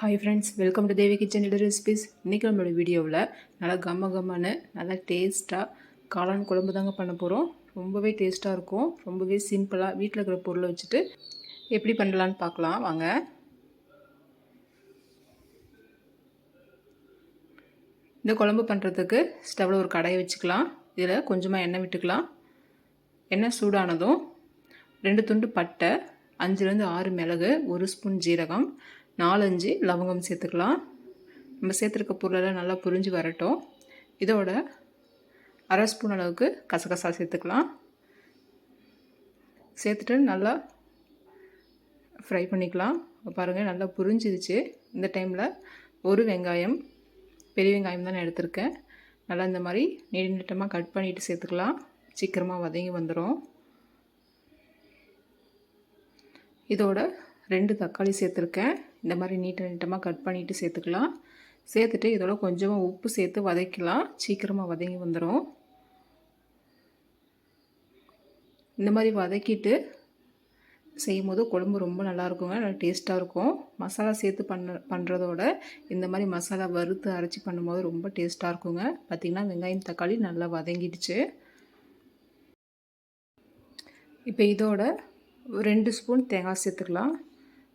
Hi friends welcome to Devi kitchen இட recipes இன்றைக்கி நம்மளோட வீடியோவில் நல்லா கம்ம கம்மன்னு நல்லா டேஸ்ட்டாக காளான் குழம்பு தாங்க பண்ண போகிறோம் ரொம்பவே டேஸ்ட்டாக இருக்கும். ரொம்பவே சிம்பிளாக வீட்டில் இருக்கிற பொருளை வச்சுட்டு எப்படி பண்ணலான்னு பார்க்கலாம். வாங்க. இந்த குழம்பு பண்ணுறதுக்கு ஸ்டவ்வில் ஒரு கடையை வச்சுக்கலாம். இதில் கொஞ்சமாக எண்ணெய் விட்டுக்கலாம். எண்ணெய் சூடானதும் ரெண்டு துண்டு பட்டை அஞ்சுலேருந்து ஆறு மிளகு ஒரு ஸ்பூன் ஜீரகம் நாலஞ்சு லவங்கம் சேர்த்துக்கலாம். நம்ம சேர்த்துருக்க பொருளெல்லாம் நல்லா புரிஞ்சு வரட்டும். இதோட அரை ஸ்பூன் அளவுக்கு கசகசா சேர்த்துக்கலாம். சேர்த்துட்டு நல்லா ஃப்ரை பண்ணிக்கலாம். பாருங்கள் நல்லா புரிஞ்சிருச்சு. இந்த டைமில் ஒரு வெங்காயம் பெரிய வெங்காயம் தான் நான் எடுத்திருக்கேன். நல்லா இந்த மாதிரி நீடி நீட்டமாக கட் பண்ணிவிட்டு சேர்த்துக்கலாம். சீக்கிரமாக வதங்கி வந்துடும் இதோட ரெண்டு தக்காளி சேர்த்துருக்கேன். இந்த மாதிரி நீட்டாக நீட்டமாக கட் பண்ணிவிட்டு சேர்த்துக்கலாம். சேர்த்துட்டு இதோட கொஞ்சமாக உப்பு சேர்த்து வதக்கலாம் சீக்கிரமாக வதங்கி வந்துடும் இந்த மாதிரி வதக்கிட்டு செய்யும் போது குழம்பு ரொம்ப நல்லாயிருக்குங்க நல்லா டேஸ்ட்டாக இருக்கும். மசாலா சேர்த்து பண்ண பண்ணுறதோட இந்த மாதிரி மசாலா வறுத்து அரைச்சி பண்ணும்போது ரொம்ப டேஸ்ட்டாக இருக்குங்க. பார்த்திங்கன்னா வெங்காயம் தக்காளி நல்லா வதங்கிடுச்சு. இப்போ இதோட ரெண்டு ஸ்பூன் தேங்காய் சேர்த்துக்கலாம்.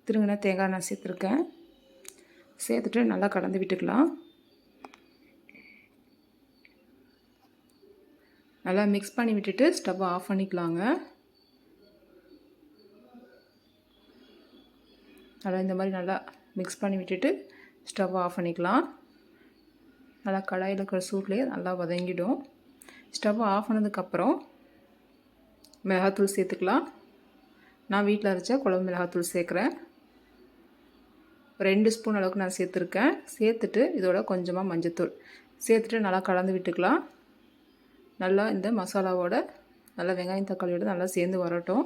திருங்கின தேங்காய் நான் சேர்த்துருக்கேன். சேர்த்துட்டு நல்லா கலந்து விட்டுக்கலாம். நல்லா மிக்ஸ் பண்ணி விட்டுட்டு ஸ்டவ்வை ஆஃப் பண்ணிக்கலாங்க. நல்லா இந்த மாதிரி நல்லா மிக்ஸ் பண்ணி விட்டுட்டு ஸ்டவ் ஆஃப் பண்ணிக்கலாம். நல்லா கடாயில் இருக்கிற சூட்லேயே நல்லா வதங்கிடும். ஸ்டவ் ஆஃப் பண்ணதுக்கப்புறம் மிளகாத்தூள் சேர்த்துக்கலாம். நான் வீட்டில் அரைச்ச குழம்பு மிளகாத்தூள் சேர்க்குறேன். ரெண்டு ஸ்பூன் அளவுக்கு நான் சேர்த்துருக்கேன். சேர்த்துட்டு இதோட கொஞ்சமாக மஞ்சத்தூள். சேர்த்துட்டு நல்லா கலந்து விட்டுக்கலாம். நல்லா இந்த மசாலாவோட நல்லா வெங்காயம் தக்காளியோட நல்லா சேர்ந்து வரட்டும்.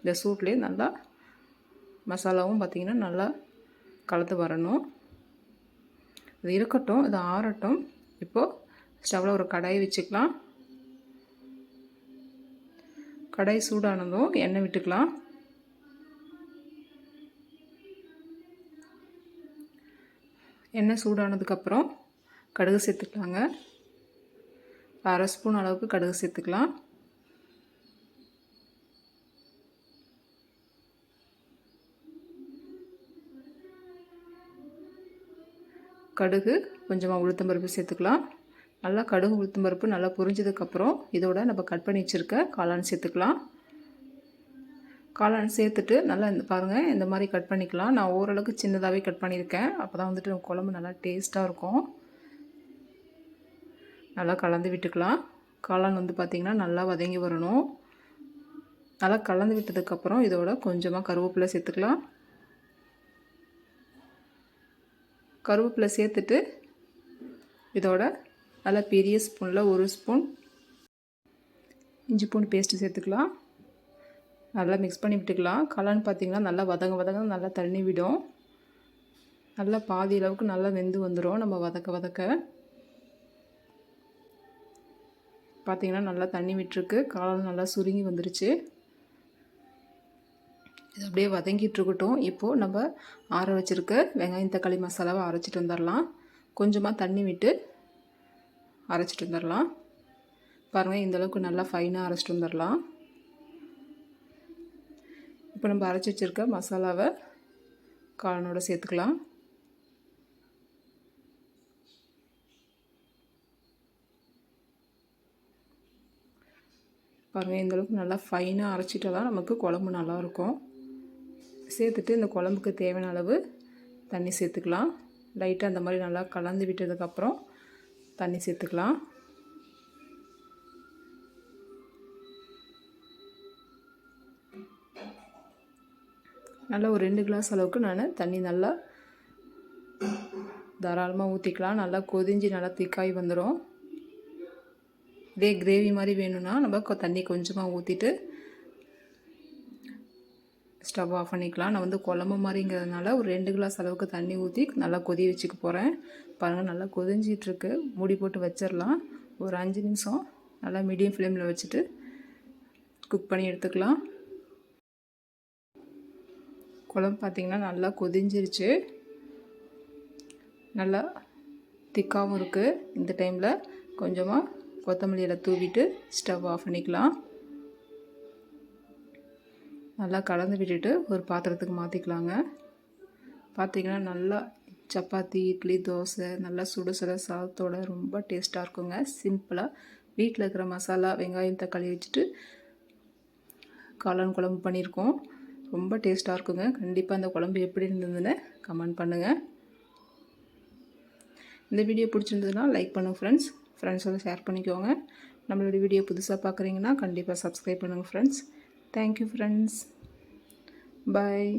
இந்த சூட்லேயே நல்லா மசாலாவும் பார்த்திங்கன்னா நல்லா கலந்து வரணும். இது இருக்கட்டும் இது ஆறட்டும். இப்போது ஸ்டவ்வில் ஒரு கடாயை வச்சுக்கலாம். கடாய் சூடானதும் எண்ணெய் விட்டுக்கலாம். எண்ணெய் சூடானதுக்கப்புறம் கடுகு சேர்த்துக்கலாங்க. அரை ஸ்பூன் அளவுக்கு கடுகு சேர்த்துக்கலாம். கடுகு கொஞ்சமாக உளுத்தம்பருப்பு சேர்த்துக்கலாம். நல்லா கடுகு உளுத்தம்பருப்பு நல்லா புரிஞ்சதுக்கப்புறம் இதோட நம்ம கட் பண்ணி வச்சுருக்க காளான் சேர்த்துக்கலாம். காளான் சேர்த்துட்டு நல்லா இந்த பாருங்கள் இந்த மாதிரி கட் பண்ணிக்கலாம். நான் ஓரளவுக்கு சின்னதாகவே கட் பண்ணியிருக்கேன். அப்போ தான் வந்துட்டு குழம்பு நல்லா டேஸ்ட்டாக இருக்கும். நல்லா கலந்து விட்டுக்கலாம். காளான் வந்து பார்த்திங்கன்னா நல்லா வதங்கி வரணும். நல்லா கலந்து விட்டதுக்கப்புறம் இதோட கொஞ்சமாக கருவேப்பிலை சேர்த்துக்கலாம். கருவேப்பிலை சேர்த்துட்டு இதோட நல்லா பெரிய ஸ்பூனில் ஒரு ஸ்பூன் இஞ்சி பூண்டு பேஸ்ட்டு சேர்த்துக்கலாம். நல்லா மிக்ஸ் பண்ணி விட்டுக்கலாம். கலான்னு பார்த்திங்கன்னா நல்லா வதங்க வதங்க நல்லா தண்ணி விடும். நல்லா பாதி அளவுக்கு நல்லா வெந்து வந்துடும் நம்ம வதக்க வதக்க. பார்த்திங்கன்னா நல்லா தண்ணி விட்டுருக்கு. காலம் நல்லா சுருங்கி வந்துருச்சு. இது அப்படியே வதங்கிட்டு இருக்கட்டும். இப்போது நம்ம ஆற வச்சுருக்க வெங்காயம் தக்காளி மசாலாவை அரைச்சிட்டு வந்துடலாம் கொஞ்சமாக தண்ணி விட்டு அரைச்சிட்டு வந்துடலாம் பாருங்கள் இந்தளவுக்கு நல்லா ஃபைனாக அரைச்சிட்டு வந்துடலாம் இப்போ நம்ம அரைச்சி வச்சுருக்க மசாலாவை காளானோட சேர்த்துக்கலாம். பாருங்கள் இந்தளவுக்கு நல்லா ஃபைனாக அரைச்சிட்டாலாம் நமக்கு குழம்பு நல்லாயிருக்கும். சேர்த்துட்டு இந்த குழம்புக்கு தேவையான அளவு தண்ணி சேர்த்துக்கலாம். லைட்டாக அந்த மாதிரி நல்லா கலந்து விட்டதுக்கப்புறம் தண்ணி சேர்த்துக்கலாம். நல்லா ஒரு ரெண்டு கிளாஸ் அளவுக்கு நான் தண்ணி நல்லா தாராளமாக ஊற்றிக்கலாம் நல்லா கொதிஞ்சு நல்லா திக்காய் வந்துடும் இதே கிரேவி மாதிரி வேணும்னா நம்ம தண்ணி கொஞ்சமாக ஊற்றிட்டு ஸ்டவ் ஆஃப் பண்ணிக்கலாம். நான் வந்து குழம்பு மாதிரிங்கிறதுனால ஒரு ரெண்டு கிளாஸ் அளவுக்கு தண்ணி ஊற்றி நல்லா கொதி வச்சுக்க போகிறேன் பாருங்கள் நல்லா கொதிஞ்சிட்ருக்கு. மூடி போட்டு வச்சிடலாம். ஒரு அஞ்சு நிமிஷம் நல்லா மீடியம் ஃப்ளேமில் வச்சுட்டு குக் பண்ணி எடுத்துக்கலாம். குழம்பு பார்த்திங்கன்னா நல்லா கொதிஞ்சிருச்சு. நல்லா திக்காகவும் இருக்குது இந்த டைமில் கொஞ்சமாக கொத்தமல்லியில் தூவிட்டு ஸ்டவ் ஆஃப் பண்ணிக்கலாம். நல்லா கலந்து விட்டுட்டு ஒரு பாத்திரத்துக்கு மாற்றிக்கலாங்க பார்த்திங்கன்னா நல்லா சப்பாத்தி இட்லி தோசை நல்லா சுட சுட சாதத்தோட ரொம்ப டேஸ்ட்டாக இருக்குங்க. சிம்பிளாக வீட்டில் இருக்கிற மசாலா வெங்காயம் தக்காளி வச்சுட்டு காளான் குழம்பு பண்ணியிருக்கோம். ரொம்ப டேஸ்ட்டாக இருக்குங்க. கண்டிப்பாக அந்த குழம்பு எப்படி இருந்ததுன்னு கமெண்ட் பண்ணுங்கள் இந்த வீடியோ பிடிச்சிருந்ததுன்னா லைக் பண்ணுங்கள் ஃப்ரெண்ட்ஸ் ஃப்ரெண்ட்ஸோடு ஷேர் பண்ணிக்கோங்க. நம்மளோட வீடியோ புதுசாக பார்க்குறீங்கன்னா கண்டிப்பாக சப்ஸ்கிரைப் பண்ணுங்கள் ஃப்ரெண்ட்ஸ் தேங்க்யூ ஃப்ரெண்ட்ஸ் பாய்